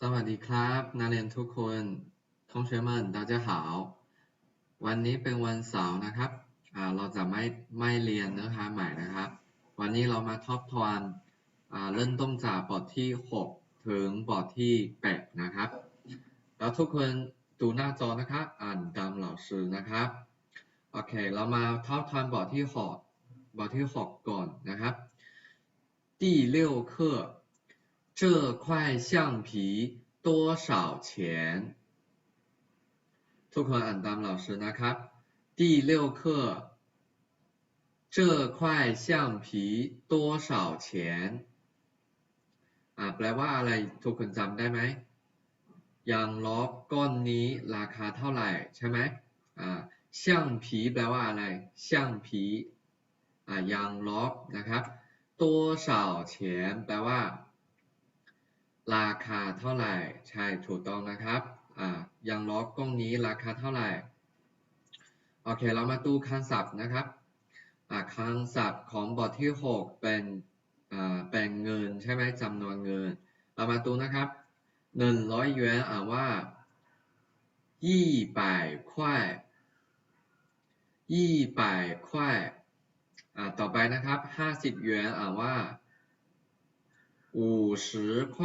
สวัสดีครับนักเรียนทุกคนทงเชยมัน大家好วันนี้เป็นวันเสาร์นะครับอ่าเราจะไม่ไม่เรียนเนื้อหาใหม่นะครับ วันนี้เรามาทบทวนอ่าเริ่มต้นจากบทที่ 6 ถึงบทที่ 8 นะครับ แล้วทุกคนดูหน้าจอนะครับ อ่านตามเหล่าซื้อนะครับ โอเค เรามาทบทวนบทที่ 6 บทที่ 6 ก่อนนะครับ第六课 这块橡皮多少钱ทุกคนอ่านตามเหล่าซื้อนะครับ第六课这块橡皮多少钱อ่าแปลว่าอะไรทุกคนจำได้ไหมยางลบก้อนนี้ราคาเท่าไหร่ใช่ไหมอ่า橡皮แปลว่าอะไร橡皮อ่ายางลบนะครับ多少钱แปลว่า ราคาเท่าไหร่ ใช่ถูกต้องนะครับอ่าย่างล้อกล้องนี้ราคาเท่าไหร่ โอเค เรามาดูคำศัพท์นะครับอ่าคำศัพท์ของบทที่ 6 เป็นอ่าเป็นเงินใช่ไหมจำนวนเงิน เรามาดูนะครับหนึ่งร้อยยวนอ่าว่ายี่ป块ยี่ป块อ่าต่อไปนะครับห้าสิบยวนอ่าว่า 五十块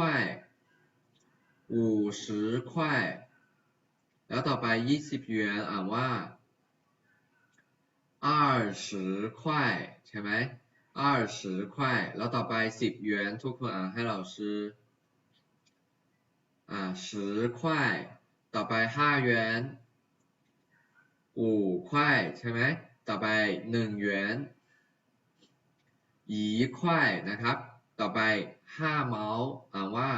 五十块แล้วต่อไปยี่สิบหยวนอ่านว่า二十块ใช่ไหม二十块แล้วต่อไปสิบหยวนทุกคนอ่านให้เราซื้ออ่า十块ต่อไปห้าหยวน五块ใช่ไหมต่อไปหนึ่งหยวน一块นะครับ ต่อไป ห้าเมาส์อ่านว่า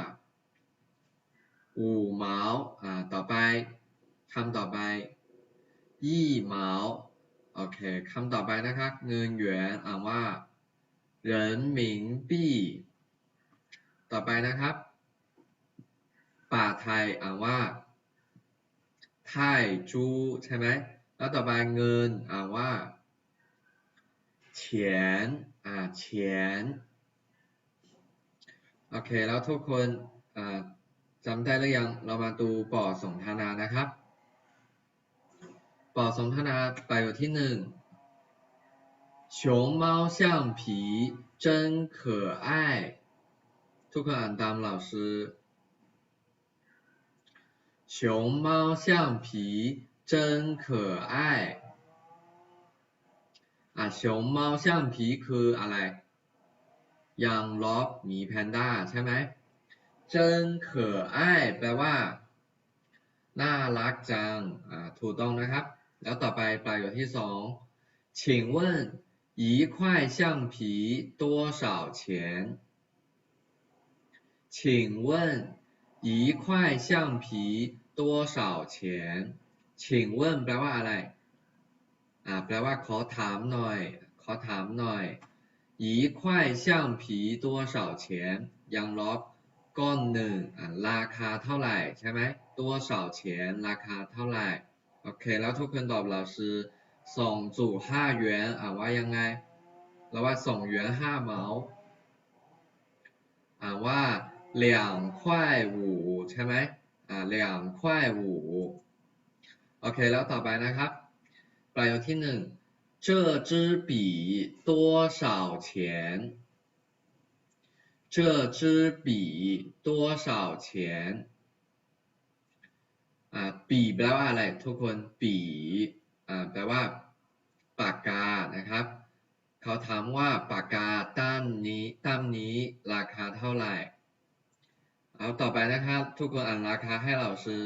อู่เมาส์อ่าต่อไปคำต่อไปยี่เมาส์โอเคคำต่อไปนะครับเงินหยวนอ่านว่าเหรินหมิงปี้ต่อไปนะครับ ป่าไทยอ่านว่าไทจูใช่ไหมแล้วต่อไปเงินอ่านว่าเฉียนอ่าเฉียน อเค แล้วทุกคนจำได้หรือยัง เรามาดูปอสนทนานะครับปอสนทนาประโยคที่หนึ่ง熊猫橡皮真可爱ทุกคนอ่านตาม老师熊猫橡皮真可爱อ่ะ熊猫橡皮คืออะไร ยังลบหมีแพนด้าใช่ไหมเจิ้นเขออ้ายแปลว่า น่ารักจัง อ่า ถูกต้องนะครับ แล้วต่อไปประโยคที่สอง请问一块橡皮多少钱请问一块橡皮多少钱请问แปลว่าอะไร อ่า แปลว่าขอถามหน่อย ขอถามหน่อย 一块橡皮多少钱ยังลบก้อนหนึ่งอ่าราคาเท่าไหร่ใช่ไหม多少钱ราคาเท่าไหร่ โอเค แล้วทุกคนตอบเราคือส่งจู่ห้าหยวนอ่านว่ายังไงเราว่าส่งหยวนห้าเหมาอ่านว่า两块五ใช่ไหมอ่า两块五โอเค แล้วต่อไปนะครับ ประโยคที่หนึ่ง 这支笔多少钱这支笔多少钱อ่าปีแปลว่าอะไรทุกคนปีอ่าแปลว่าปากกานะครับ เขาถามว่าปากกาตั้มนี้ตั้มนี้ราคาเท่าไหร่เอาต่อไปนะครับ ทุกคนอ่านราคาให้เราซื้อ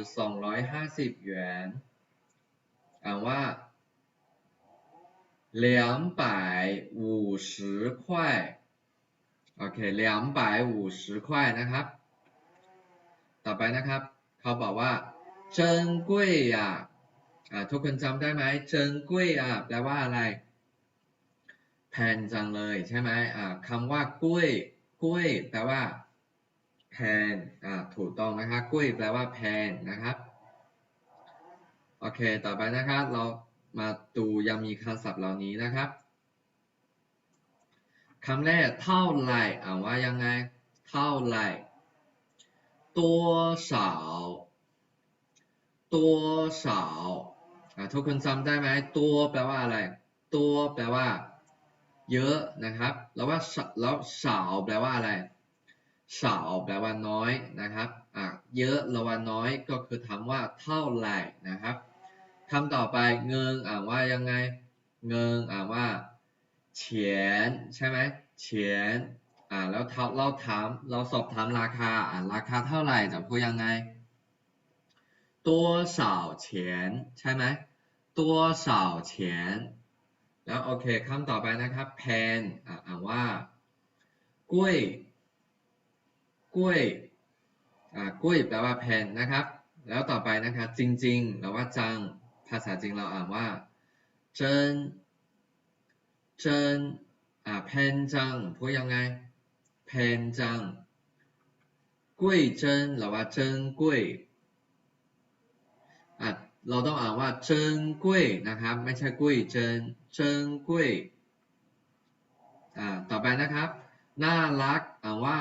250หยวนอ่านว่า 两百五十块โอเค两百五十块นะครับ ต่อไปนะครับ เขาบอกว่าเจินกุ้ยอ่ะอ่าทุกคนจำได้ไหมเจินกุ้ยอ่ะแปลว่าอะไร แพงจังเลยใช่ไหมอ่าคำว่ากุ้ยกุ้ยแปลว่าแพงอ่าถูกต้องนะครับกุ้ยแปลว่าแพงนะครับ โอเค ต่อไปนะครับ เรา มาดูยังมีคำศัพท์เหล่านี้นะครับคำแรกเท่าไรอ่านว่ายังไง เท่าไร่ตัวสาวตัวสาวทุกคนจำได้ไหมตัวแปลว่าอะไร ตัวแปลว่า เยอะนะครับ แล้วว่าแล้วสาวแปลว่าอะไรสาวแปลว่าน้อยนะครับอะเยอะแล้วว่าน้อยก็คือคำว่าเท่าไรนะครับ คำต่อไปเงินอ่านว่ายังไง เงินอ่านว่าเฉียนใช่ไหมเฉียนอ่าแล้วเราเราถามเราสอบถามราคาอ่าราคาเท่าไหร่จะพูดยังไงตัวสาวเฉียนใช่ไหมตัวสาวเฉียนแล้วโอเคคำต่อไปนะครับแพนอ่าอ่านว่ากุ้ยกุ้ยอ่ากุ้ยแปลว่าแพนนะครับ แล้วต่อไปนะครับจริงๆแปลว่าจัง ภาษาจริงเราอ่านว่าเจินเจินอ่าแพนจังพูดยังไงแพนจังกุ้ยเจินหรือว่าเจินกุ้ยอะเราต้องอ่านว่าเจินกุ้ยนะครับ ไม่ใช่กุ้ยเจินเจินกุ้ยอ่าต่อไปนะครับ น่ารักอ่านว่า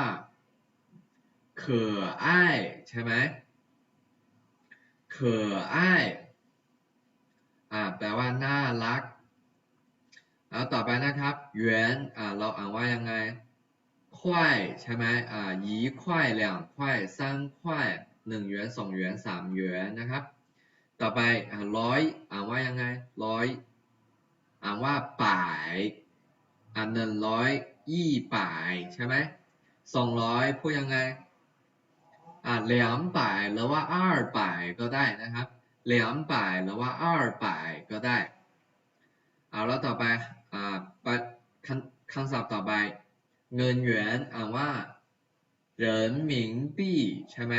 เขืออ้ายใช่ไหมเขื อ่าแปลว่าน่ารัก แล้วต่อไปนะครับหยวนอ่าเราอ่านว่ายังไงขวายใช่ไหมอ่ายีค่ายสองขวายสามขวายหนึ่งหยวนสองหยวนสามหยวนนะครับ ต่อไปอ่าร้อยอ่านว่ายังไงร้อยอ่านว่าป่ายอ่าหนึ่งร้อยยี่ป่ายใช่ไหมสองร้อยพูดยังไงอ่าสองร้อยหรือว่าสองร้อยก็ได้นะครับ เหลียมป่ายหรือว่าอ้าป่ายก็ได้ เอาแล้วต่อไปอ่าไปคำคำศัพท์ต่อไป เงินหยวนอ่านว่าเหรินหมิงปี้ใช่ไหม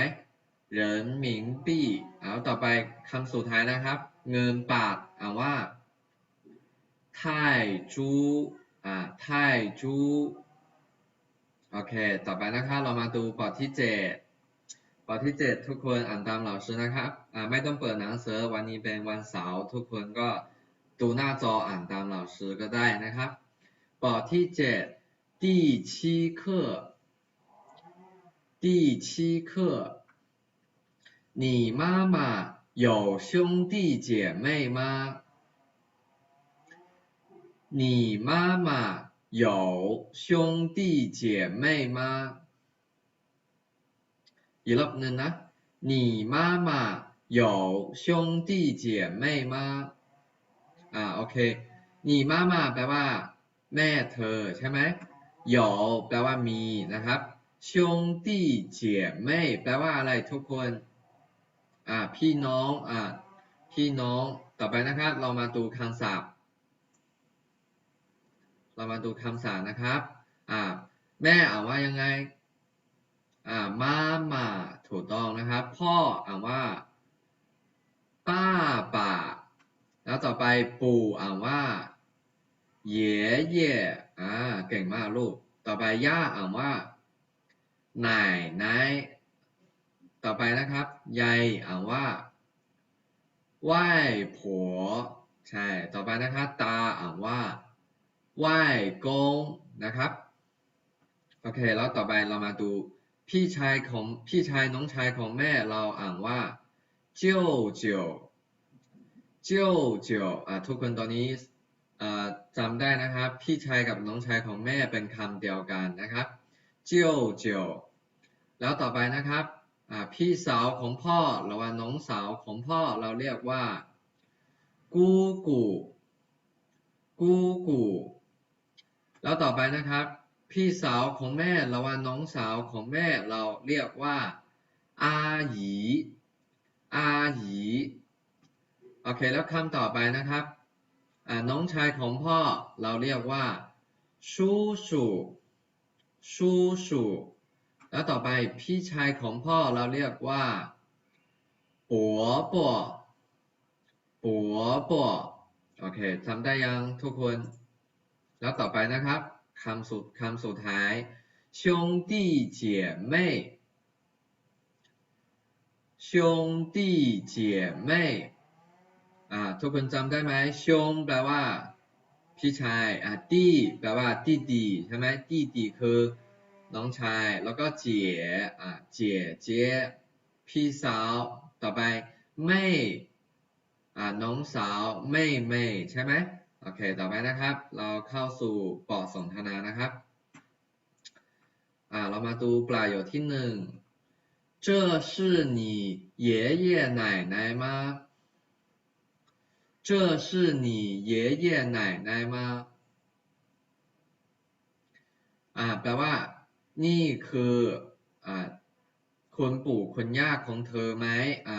เหรินหมิงปี้เอาต่อไปคำสุดท้ายนะครับ เงินบาทอ่านว่าไทจูอ่าไทจูโอเค ต่อไปนะครับ เรามาดูปอที่เจ็ด ปอที่เจ็ดทุกคนอ่านตามเหล่าซื้อนะครับอ่าไม่ต้องเปิดหนังสือวันนี้เป็นวันเสาร์ทุกคนก็ ดูหน้าจออ่านตามเหล่าซื้อก็ได้นะครับปอที่เจ็ด第七课第七课你妈妈有兄弟姐妹吗你妈妈有兄弟姐妹吗 อีกรอบหนึ่งนะ你妈妈有兄弟姐妹吗อ่าโอเค你妈妈แปลว่า แม่เธอใช่ไหม有แปลว่ามีนะครับ兄弟姐妹แปลว่าอะไรทุกคนอ่าพี่น้องอ่าพี่น้องต่อไปนะครับ เรามาดูคำศัพท์ เรามาดูคำศัพท์นะครับอ่าแม่อ่านว่ายังไง อ่ามามาถูกต้องนะครับ พ่ออ่านว่าป้าป่าแล้วต่อไปปู่อ่านว่าเย่เย่อ่าเก่งมากลูก ต่อไปย่าอ่านว่าไหนไหนต่อไปนะครับยายอ่านว่าไหว้ผัวใช่ ต่อไปนะครับตาอ่านว่าไหว้กงนะครับ โอเค แล้วต่อไปเรามาดู พี่ชายของพี่ชายน้องชายของแม่เราอ่านว่าเจียวเจียวเจียวเจียวอ่าทุกคนตอนนี้อ่าจำได้นะครับ พี่ชายกับน้องชายของแม่เป็นคำเดียวกันนะครับเจียวเจียวแล้วต่อไปนะครับอ่าพี่สาวของพ่อหรือว่าน้องสาวของพ่อเราเรียกว่ากูกูกูกูแล้วต่อไปนะครับ พี่สาวของแม่หรือว่าน้องสาวของแม่เราเรียกว่าอาหยีอาหยีโอเคแล้วคำต่อไปนะครับน้องชายของพ่อเราเรียกว่าชูชูชูชูแล้วต่อไปพี่ชายของพ่อเราเรียกว่าปัวปัวปัวปัวโอเคจำได้ยังทุกคน แล้วต่อไปนะครับ คำสุดคำสุดท้าย兄弟姐妹兄弟姐妹อ่าทุกคนจำได้ไหมชงแปลว่า พี่ชายอ่าตี้แปลว่าตี้ดีใช่ไหมตี้ดีคือ น้องชาย แล้วก็เจี๋ยอ่าเจี๋ยเจ๊ยพี่สาว ต่อไปเม่อ่าน้องสาวเม่เม่ใช่ไหม โอเค ต่อไปนะครับ เราเข้าสู่ปอดสนทนานะครับ อ่า เรามาดูประโยคที่หนึ่ง这是你爷爷奶奶吗这是你爷爷奶奶吗อ่า แปลว่า นี่คือ อ่าคุณปู่คุณย่าของเธอไหมอ่า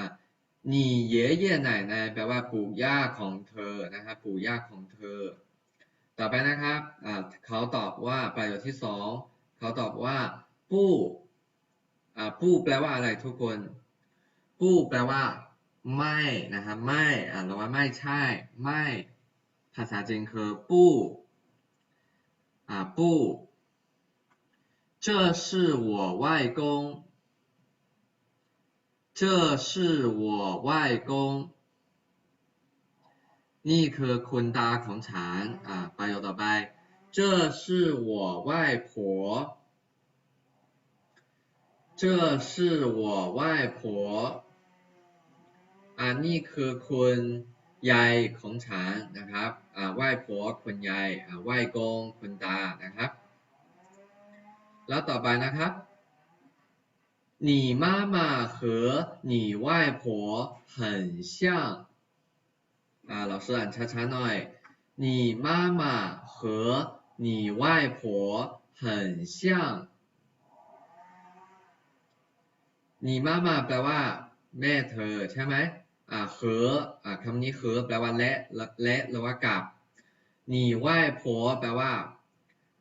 你爷爷奶奶แปลว่าปู่ย่าของเธอนะครับ ปู่ย่าของเธอ ต่อไปนะครับ อ่า เขาตอบว่าประโยคที่สอง เขาตอบว่า ปู่ อ่า ปู่แปลว่าอะไรทุกคน ปู่แปลว่า ไม่นะครับ ไม่ อ่าเราว่าไม่ใช่ ไม่ ภาษาจีนคือปู่ อ่า ปู่这是我外公 这是我外公นี่คือคุณตาของฉัน อ่า ประโยคต่อไป这是我外婆这是我外婆อ่านี่คือคุณยายของฉันนะครับ อ่าไหว้ผัวคุณยาย อ่าไหว้กงคุณตา นะครับ แล้วต่อไปนะครับ 你妈妈和你外婆很像啊，老师按查查หน่อย你妈妈和你外婆很像你妈妈แปลว่า แม่เธอใช่ไหมอ่าเหออ่าคำนี้เหอแปลว่าและและหรือว่ากับ你外婆แปลว่า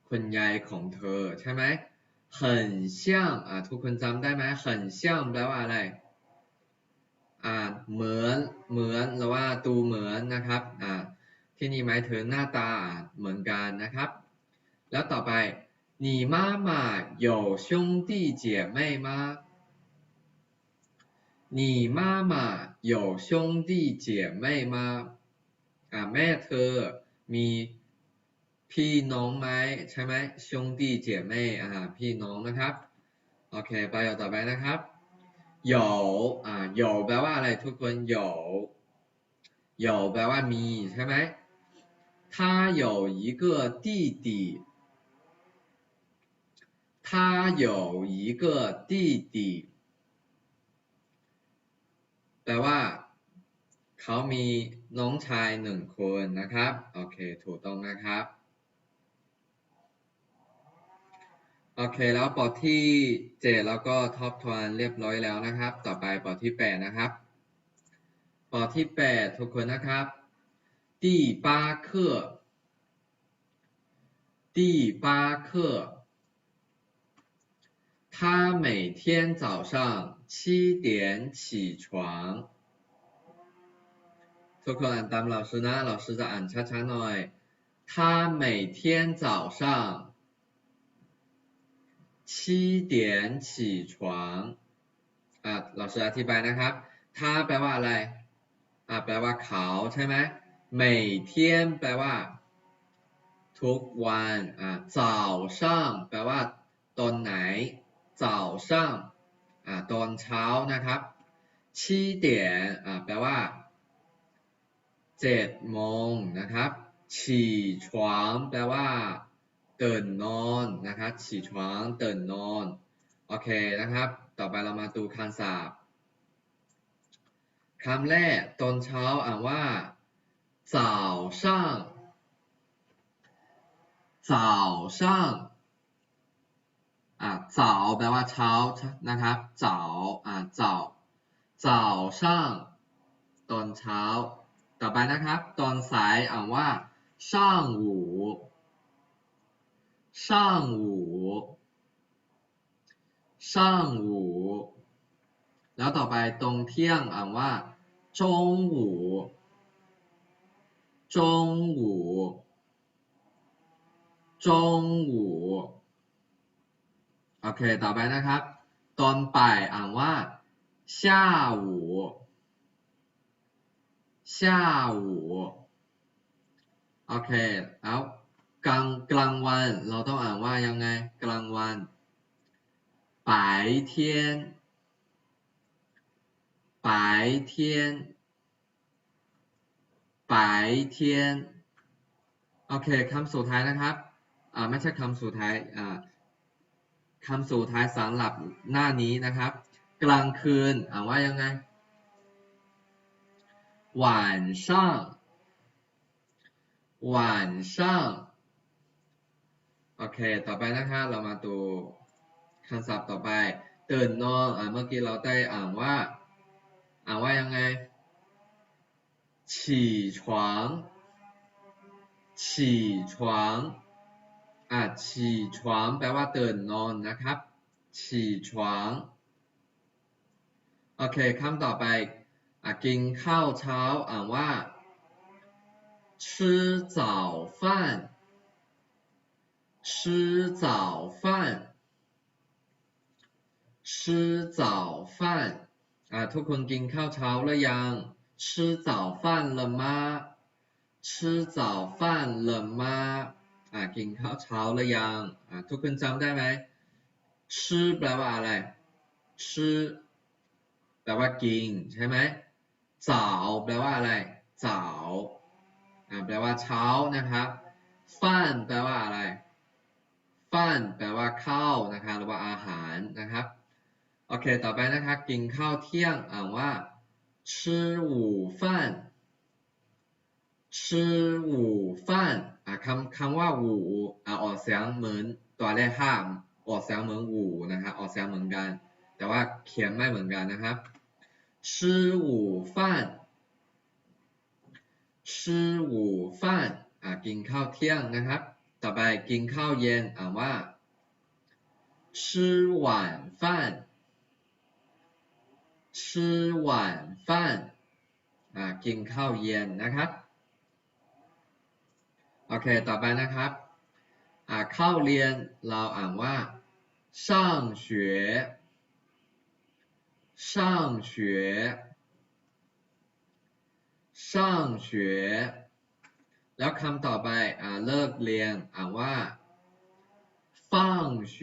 คุณยายของเธอใช่ไหม 很像อ่าทุกคนจำได้ไหม很像แปลว่าอะไรอ่าเหมือนเหมือนหรือว่าตูเหมือนนะครับอ่าที่นี่หมายถึงหน้าตาเหมือนกันนะครับ แล้วต่อไป你妈妈有兄弟姐妹吗你妈妈有兄弟姐妹吗อ่าแม่เธอมี พี่น้องไหมใช่ไหม兄弟姐妹อ่าพี่น้องนะครับโอเคไปต่อไปนะครับ有อ่า有แปลว่าอะไรทุกคน有有แปลว่ามีใช่ไหม他有一个弟弟他有一个弟弟แปลว่า เขามีน้องชายหนึ่งคนนะครับโอเคถูกต้องนะครับ โอเคแล้วปอที่เจ็ดแล้วก็ทบทวนเรียบร้อยแล้วนะครับ ต่อไปปอที่แปดนะครับปอที่แปดทุกคนนะครับ第八课第八课他每天早上七点起床ทุกคนอ่านตาม老师นะ老师จะอ่านช้าๆหน่อย他每天早上 七点起床อ่ะเราจะอธิบายนะครับถ้าแปลว่าอะไรอ่ะแปลว่าเขาใช่ไหม每天แปลว่า ทุกวันอ่ะ早上แปลว่า ตอนไหน早上อ่ะตอนเช้านะครับ七点อ่ะแปลว่าเจ็ดโมงนะครับ起床แปลว่า ตื่นนอนนะครับฉี่ชวางตื่นนอนโอเคนะครับ ต่อไปเรามาดูคำศัพท์คำแรกตอนเช้าอ่านว่า早上早上อ่า早แปลว่าเช้านะครับ早อ่า早早上ตอนเช้า ต่อไปนะครับ ตอนสายอ่านว่า上午 上午上午แล้วต่อไปตรงเที่ยงอ่านว่า中午中午中午โอเคต่อไปนะครับ ตอนบ่ายอ่านว่า下午下午โอเคแล้ว กลางกลางวันเราต้องอ่านว่ายังไงกลางวัน 白天白天白天โอเคคำสุดท้ายนะครับอ่าไม่ใช่คำสุดท้ายอ่าคำสุดท้ายสำหรับหน้านี้นะครับ กลางคืนอ่านว่ายังไง晚上晚上 โอเค ต่อไปนะครับเรามาดูคำศัพท์ต่อไปตื่นนอนอ่าเมื่อกี้เราได้อ่านว่า อ่านว่ายังไง起床起床อ่า起床แปลว่าตื่นนอนนะครับ起床โอเคคำต่อไปอ่ะกินข้าวเช้าอ่านว่า吃早饭 吃早饭吃早饭อ่าทุกคนกินข้าวเช้าหรือยัง吃早饭了吗吃早饭了吗อ่ากินข้าวเช้าหรือยังอ่าทุกคนจำได้ไหม吃แปลว่าอะไร吃แปลว่ากินใช่ไหม早แปลว่าอะไร早อ่าแปลว่าเช้านะครับฟันแปลว่าอะไร ฟันแปลว่าข้าวนะคะหรือว่าอาหารนะครับ โอเค ต่อไปนะคะกินข้าวเที่ยงอ่านว่าชื่อหูอะคำคำว่าหูอะออกเสียงเหมือนตัวเลขห้าออกเสียงเหมือนหูนะครัออกเสียงเหมือนกัน แต่ว่าเขียนไม่เหมือนกันนะครับชื่อหูอะกินข้าวเที่ยงนะครับ ต่อไปกินข้าวเย็นอ่านว่า吃晚饭吃晚饭อ่ะกินข้าวเย็นนะครับ โอเค ต่อไปนะครับ อ่าเข้าเรียน เราอ่านว่า上学上学上学 แล้วคำต่อไป อ่า เลิกเรียน อ่านว่า放学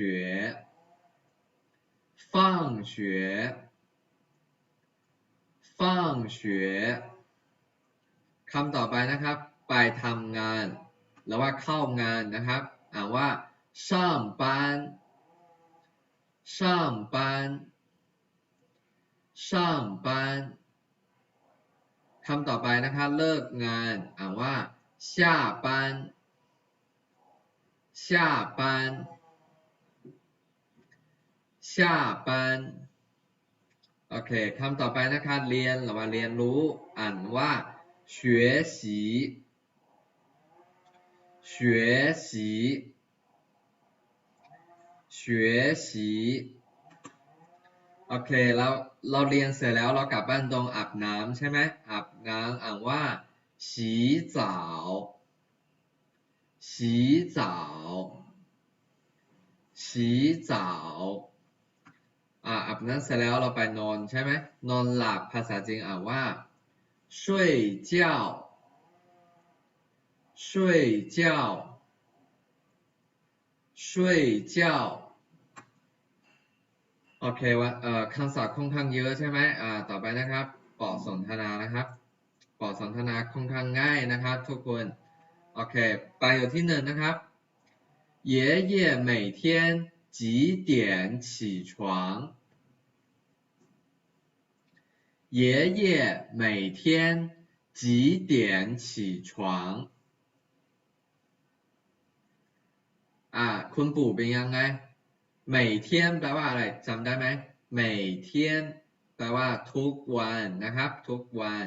放学放学คำต่อไปนะครับ ไปทำงาน หรือว่าเข้างานนะครับ อ่านว่า上班上班上班คำต่อไปนะครับ เลิกงาน อ่านว่า 下班下班下班โอเคคำต่อไปนะครับ เรียนหรือว่าเรียนรู้ อ่านว่า学习学习学习โอเคเราเราเรียนเสร็จแล้วเรากลับบ้านตรงอาบน้ำใช่ไหมอาบน้ำอ่านว่า 洗澡洗澡洗澡อ่าอาบน้ำเสร็จแล้วเราไปนอนใช่ไหมนอนหลับภาษาจีนอ่านว่า睡觉睡觉睡觉โอเคว่าเอ่อคำศัพท์ค่อนข้างเยอะใช่ไหมอ่าต่อไปนะครับปอสนทนานะครับ ปอสนทนาค่อนข้างง่ายนะครับ ทุกคนโอเคประโยคที่หนึ่งนะครับ爷爷每天几点起床爷爷每天几点起床อ่าคุณปู่เป็นยังไง每天แปลว่าอะไรจำได้ไหม每天แปลว่า ทุกวันนะครับ ทุกวัน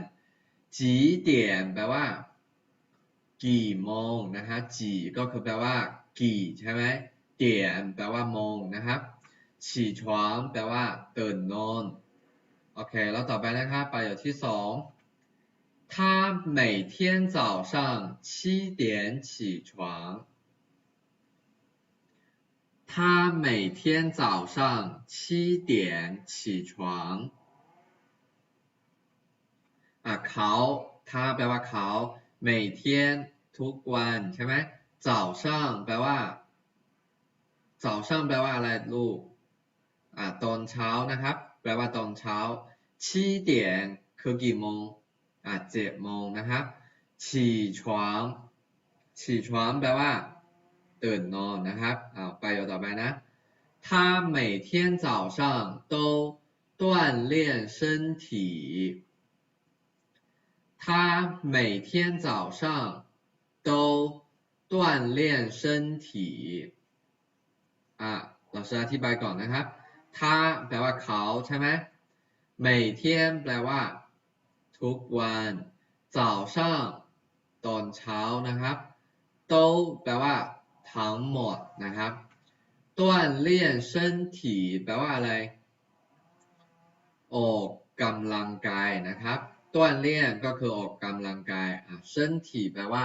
几点แปลว่า กี่โมงนะฮะจีก็คือแปลว่า กี่ใช่ไหมเตียนแปลว่าโมงนะครับฉี่ชวางแปลว่าตื่นนอนโอเค แล้วต่อไปนะครับประโยคที่สอง他每天早上七点起床他每天早上七点起床 อ่ะเขา他แปลว่าเขา每天ทุกวันใช่ไหม早上แปลว่า早上แปลว่าอะไรลูก อ่าตอนเช้านะครับ แปลว่าตอนเช้าชี้เตียนคือกี่โมงอ่าเจ็ดโมงนะครับฉี่ฉวางฉี่ฉวางแปลว่าตื่นนอนนะครับอ่าไปอยู่ต่อไปนะ他每天早上都锻炼身体 他每天早上都锻炼身体อ่ะเราจะอธิบายก่อนนะครับ他แปลว่าเขาใช่ไหม每天แปลว่า ทุกวัน早上ตอนเช้านะครับ都แปลว่า ทั้งหมดนะครับ锻炼身体แปลว่าอะไร ออกกำลังกายนะครับ 锻炼ก็คือออกกำลังกายอ่ะ身体แปลว่า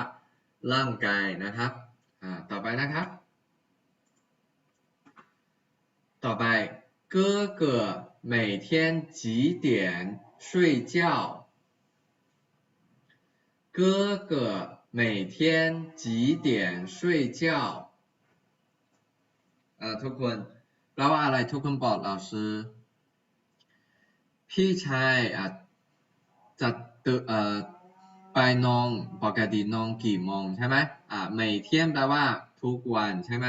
ร่างกายนะครับอ่าต่อไปนะครับ ต่อไป哥哥每天几点睡觉哥哥每天几点睡觉อ่าทุกคนแปลว่าอะไรทุกคนบอกเราซื้อพี่ชายอ่ะจะ ตื่นเอ่อไปนอนปกตินอนกี่โมงใช่ไหมอ่า每天แปลว่า ทุกวันใช่ไหม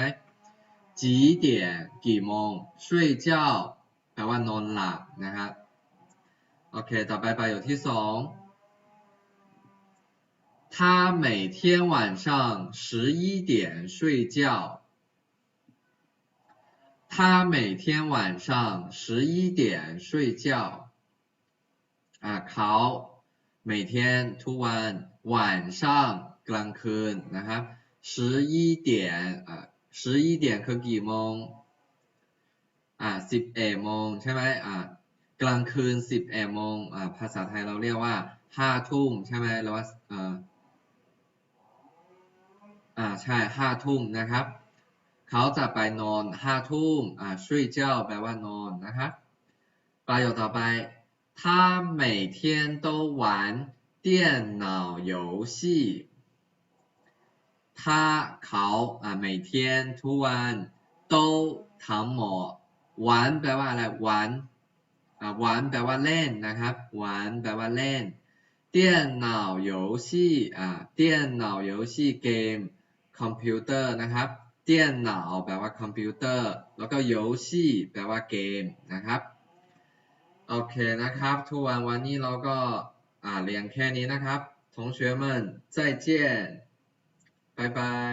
几点กี่โมง睡觉แปลว่านอนหลับนะครับโอเค ต่อไปประโยคที่สอง他每天晚上十一点睡觉。他每天晚上十一点睡觉。อ่าเขา 每天ทุกวัน晚上กลางคืนนะครับ十一点อ่า十一点คือกี่โมงอ่าสิบเอ็ดโมงใช่ไหมอ่ากลางคืนสิบเอ็ดโมงอ่าภาษาไทยเราเรียกว่าห้าทุ่มใช่ไหมหรือว่าอ่า อ่าใช่ห้าทุ่มนะครับ เขาจะไปนอนห้าทุ่มอ่า睡觉แปลว่านอนนะครับประโยคต่อไป 他每天都玩电脑游戏他เขาอ่า每天ทุกวัน都ทั้งหมดวันแปลว่าอะไรวันอ่าวันแปลว่าเล่นนะครับวันแปลว่าเล่น电脑游戏อ่า电脑游戏เกม คอมพิวเตอร์นะครับเตี้ยนหนาวแปลว่าคอมพิวเตอร์ แล้วก็โยชิแปลว่าเกมนะครับ โอเคนะครับ ทุกวันวันนี้เราก็อ่าเรียนแค่นี้นะครับ同学们再见拜拜